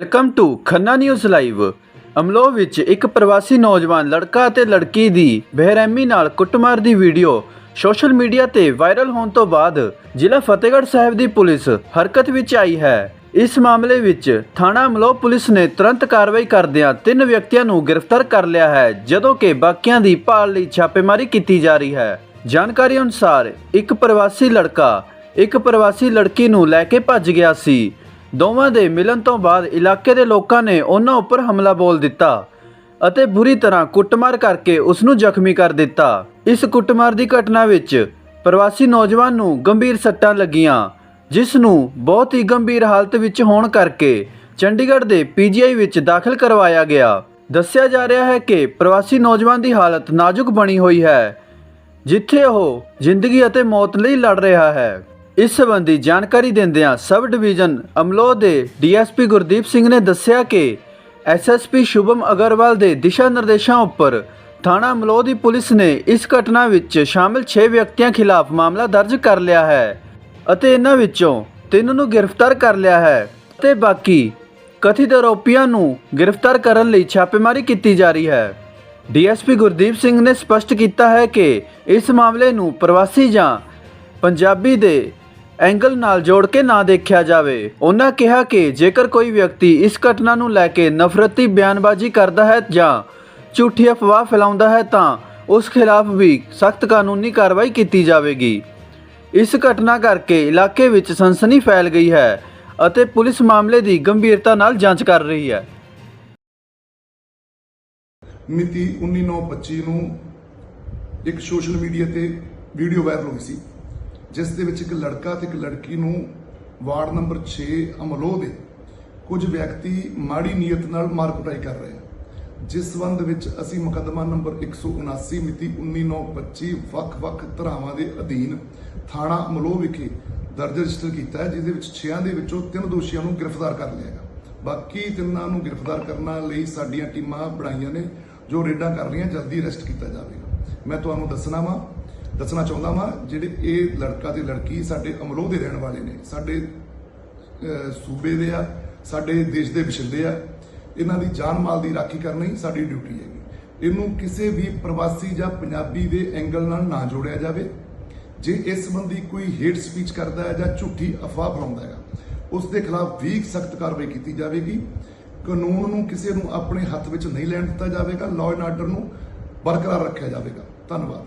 Welcome to Khanna news live Amloh ਵਿੱਚ ਇੱਕ ਪ੍ਰਵਾਸੀ ਨੌਜਵਾਨ ਲੜਕਾ ਅਤੇ ਲੜਕੀ ਦੀ ਬੇਰਹਿਮੀ ਨਾਲ ਕੁੱਟਮਾਰ ਦੀ ਵੀਡੀਓ ਸੋਸ਼ਲ ਮੀਡੀਆ ਤੇ ਵਾਇਰਲ ਹੋਣ ਤੋਂ ਬਾਅਦ ਜ਼ਿਲ੍ਹਾ ਫਤਿਹਗੜ੍ਹ ਸਾਹਿਬ ਦੀ ਪੁਲਿਸ ਹਰਕਤ ਵਿੱਚ ਆਈ ਹੈ। ਇਸ ਮਾਮਲੇ ਵਿੱਚ ਥਾਣਾ ਅਮਲੋ ਪੁਲਿਸ ਨੇ ਤੁਰੰਤ ਕਾਰਵਾਈ ਕਰਦਿਆਂ ਤਿੰਨ ਵਿਅਕਤੀਆਂ ਨੂੰ ਗ੍ਰਿਫਤਾਰ ਕਰ ਲਿਆ ਹੈ, ਜਦੋਂ ਕਿ ਬਾਕੀਆਂ ਦੀ ਭਾਲ ਲਈ ਛਾਪੇਮਾਰੀ ਕੀਤੀ ਜਾ ਰਹੀ ਹੈ। ਜਾਣਕਾਰੀ ਅਨੁਸਾਰ ਇੱਕ ਪ੍ਰਵਾਸੀ ਲੜਕਾ ਇੱਕ ਪ੍ਰਵਾਸੀ ਲੜਕੀ ਨੂੰ ਲੈ ਕੇ ਭੱਜ ਗਿਆ ਸੀ। ਦੋਵਾਂ ਦੇ ਮਿਲਣ ਤੋਂ ਬਾਅਦ ਇਲਾਕੇ ਦੇ ਲੋਕਾਂ ਨੇ ਉਹਨਾਂ ਉੱਪਰ ਹਮਲਾ ਬੋਲ ਦਿੱਤਾ ਅਤੇ ਬੁਰੀ ਤਰ੍ਹਾਂ ਕੁੱਟਮਾਰ ਕਰਕੇ ਉਸ ਨੂੰ ਜ਼ਖਮੀ ਕਰ ਦਿੱਤਾ। ਇਸ ਕੁੱਟਮਾਰ ਦੀ ਘਟਨਾ ਵਿੱਚ ਪ੍ਰਵਾਸੀ ਨੌਜਵਾਨ ਨੂੰ ਗੰਭੀਰ ਸੱਟਾਂ ਲੱਗੀਆਂ, ਜਿਸ ਨੂੰ ਬਹੁਤ ਹੀ ਗੰਭੀਰ ਹਾਲਤ ਵਿੱਚ ਹੋਣ ਕਰਕੇ ਚੰਡੀਗੜ੍ਹ ਦੇ ਪੀਜੀਆਈ ਵਿੱਚ ਦਾਖਲ ਕਰਵਾਇਆ ਗਿਆ। ਦੱਸਿਆ ਜਾ ਰਿਹਾ ਹੈ ਕਿ ਪ੍ਰਵਾਸੀ ਨੌਜਵਾਨ ਦੀ ਹਾਲਤ ਨਾਜ਼ੁਕ ਬਣੀ ਹੋਈ ਹੈ, ਜਿੱਥੇ ਉਹ ਜ਼ਿੰਦਗੀ ਅਤੇ ਮੌਤ ਲਈ ਲੜ ਰਿਹਾ ਹੈ। ਇਸ ਸੰਬੰਧੀ ਜਾਣਕਾਰੀ ਦਿੰਦਿਆਂ ਸਬ ਡਿਵੀਜ਼ਨ ਅਮਲੋ ਦੇ ਡੀਐਸਪੀ ਗੁਰਦੀਪ ਸਿੰਘ ਨੇ ਦੱਸਿਆ ਕਿ ਐਸਐਸਪੀ ਸ਼ੁਭਮ ਅਗਰਵਾਲ ਦੇ ਦਿਸ਼ਾ ਨਿਰਦੇਸ਼ਾਂ ਉੱਪਰ ਥਾਣਾ ਅਮਲੋ ਦੀ ਪੁਲਿਸ ਨੇ ਇਸ ਘਟਨਾ ਵਿੱਚ ਸ਼ਾਮਿਲ 6 ਵਿਅਕਤੀਆਂ ਖਿਲਾਫ ਮਾਮਲਾ ਦਰਜ ਕਰ ਲਿਆ ਹੈ ਅਤੇ ਇਹਨਾਂ ਵਿੱਚੋਂ ਤਿੰਨ ਨੂੰ ਗ੍ਰਿਫਤਾਰ ਕਰ ਲਿਆ ਹੈ ਤੇ ਬਾਕੀ ਕਥਿਤ ਆਰੋਪੀਆਂ ਨੂੰ ਗ੍ਰਿਫਤਾਰ ਕਰਨ ਲਈ ਛਾਪੇਮਾਰੀ ਕੀਤੀ ਜਾ ਰਹੀ ਹੈ। ਡੀਐਸਪੀ ਗੁਰਦੀਪ ਸਿੰਘ ਨੇ ਸਪਸ਼ਟ ਕੀਤਾ ਹੈ ਕਿ ਇਸ ਮਾਮਲੇ ਨੂੰ ਪ੍ਰਵਾਸੀ ਜਾਂ ਪੰਜਾਬੀ ਦੇ ਐਂਗਲ ਨਾਲ ਜੋੜ ਕੇ ਨਾ ਦੇਖਿਆ ਜਾਵੇ। ਉਹਨਾਂ ਕਿਹਾ ਕਿ ਜੇਕਰ ਕੋਈ ਵਿਅਕਤੀ ਇਸ ਘਟਨਾ ਨੂੰ ਲੈ ਕੇ ਨਫ਼ਰਤੀ ਬਿਆਨਬਾਜ਼ੀ ਕਰਦਾ ਹੈ ਜਾਂ ਝੂਠੀ ਅਫਵਾਹ ਫੈਲਾਉਂਦਾ ਹੈ ਤਾਂ ਉਸ ਖਿਲਾਫ ਵੀ ਸਖਤ ਕਾਨੂੰਨੀ ਕਾਰਵਾਈ ਕੀਤੀ ਜਾਵੇਗੀ। ਇਸ ਘਟਨਾ ਕਰਕੇ ਇਲਾਕੇ ਵਿੱਚ ਸਨਸਨੀ ਫੈਲ ਗਈ ਹੈ ਅਤੇ ਪੁਲਿਸ ਮਾਮਲੇ ਦੀ ਗੰਭੀਰਤਾ ਨਾਲ ਜਾਂਚ ਕਰ ਰਹੀ ਹੈ। ਮਿਤੀ 19/9/25 ਨੂੰ ਇੱਕ ਸੋਸ਼ਲ ਮੀਡੀਆ ਤੇ ਵੀਡੀਓ ਵਾਇਰਲ ਹੋਈ ਸੀ। ਜਿਸ ਦੇ ਵਿੱਚ ਇੱਕ ਲੜਕਾ ਤੇ ਇੱਕ ਲੜਕੀ ਨੂੰ ਵਾਰਡ ਨੰਬਰ 6 ਅਮਲੋਹ ਦੇ ਕੁਝ ਵਿਅਕਤੀ ਮਾੜੀ ਨੀਅਤ ਨਾਲ ਮਾਰ ਕੁਟਾਈ ਕਰ ਰਹੇ ਹਨ। ਜਿਸ ਸੰਬੰਧ ਵਿੱਚ ਅਸੀਂ ਮੁਕੱਦਮਾ ਨੰਬਰ 179 ਮਿਤੀ 19/9/25 ਵੱਖ-ਵੱਖ ਧਾਰਾਵਾਂ ਦੇ ਅਧੀਨ ਥਾਣਾ ਅਮਲੋਹ ਵਿਖੇ ਦਰਜ ਰਜਿਸਟਰ ਕੀਤਾ ਹੈ ਜਿਸ ਵਿੱਚ 6 ਦੇ ਵਿੱਚੋਂ ਤਿੰਨ ਦੋਸ਼ੀਆਂ ਨੂੰ ਗ੍ਰਿਫਤਾਰ ਕਰ ਲਿਆ ਗਿਆ। ਬਾਕੀ ਤਿੰਨਾਂ ਨੂੰ ਗ੍ਰਿਫਤਾਰ ਕਰਨ ਲਈ ਸਾਡੀਆਂ ਟੀਮਾਂ ਬਣਾਈਆਂ ਨੇ, ਜੋ ਰੇਡਾਂ ਕਰ ਰਹੀਆਂ, ਜਲਦੀ ਅਰੈਸਟ ਕੀਤਾ ਜਾਵੇਗਾ। ਮੈਂ ਤੁਹਾਨੂੰ ਦੱਸਣਾ ਵਾਂ ਦੱਸਣਾ ਚਾਹੁੰਦਾ ਵਾਂ, ਜਿਹੜੇ ਇਹ ਲੜਕਾ ਤੇ ਲੜਕੀ ਸਾਡੇ ਅਮਲੋਹ ਦੇ ਰਹਿਣ ਵਾਲੇ ਨੇ, ਸਾਡੇ ਸੂਬੇ ਦੇ ਆ, ਸਾਡੇ ਦੇਸ਼ ਦੇ ਵਸਿੰਦੇ ਆ, ਇਹਨਾਂ ਦੀ ਜਾਨ ਮਾਲ ਦੀ ਰਾਖੀ ਕਰਨੀ ਸਾਡੀ ਡਿਊਟੀ ਹੈਗੀ। ਇਹਨੂੰ ਕਿਸੇ ਵੀ ਪ੍ਰਵਾਸੀ ਜਾਂ ਪੰਜਾਬੀ ਦੇ ਐਂਗਲ ਨਾਲ ਨਾ ਜੋੜਿਆ ਜਾਵੇ। ਜੇ ਇਸ ਸੰਬੰਧੀ ਕੋਈ ਹੇਟ ਸਪੀਚ ਕਰਦਾ ਹੈ ਜਾਂ ਝੂਠੀ ਅਫਵਾਹ ਫੈਲਾਉਂਦਾ ਹੈਗਾ ਉਸ ਦੇ ਖਿਲਾਫ ਵੀ ਸਖਤ ਕਾਰਵਾਈ ਕੀਤੀ ਜਾਵੇਗੀ। ਕਾਨੂੰਨ ਨੂੰ ਕਿਸੇ ਨੂੰ ਆਪਣੇ ਹੱਥ ਵਿੱਚ ਨਹੀਂ ਲੈਣ ਦਿੱਤਾ ਜਾਵੇਗਾ ਲਾਅ ਐਂਡ ਆਰਡਰ ਨੂੰ ਬਰਕਰਾਰ ਰੱਖਿਆ ਜਾਵੇਗਾ। ਧੰਨਵਾਦ।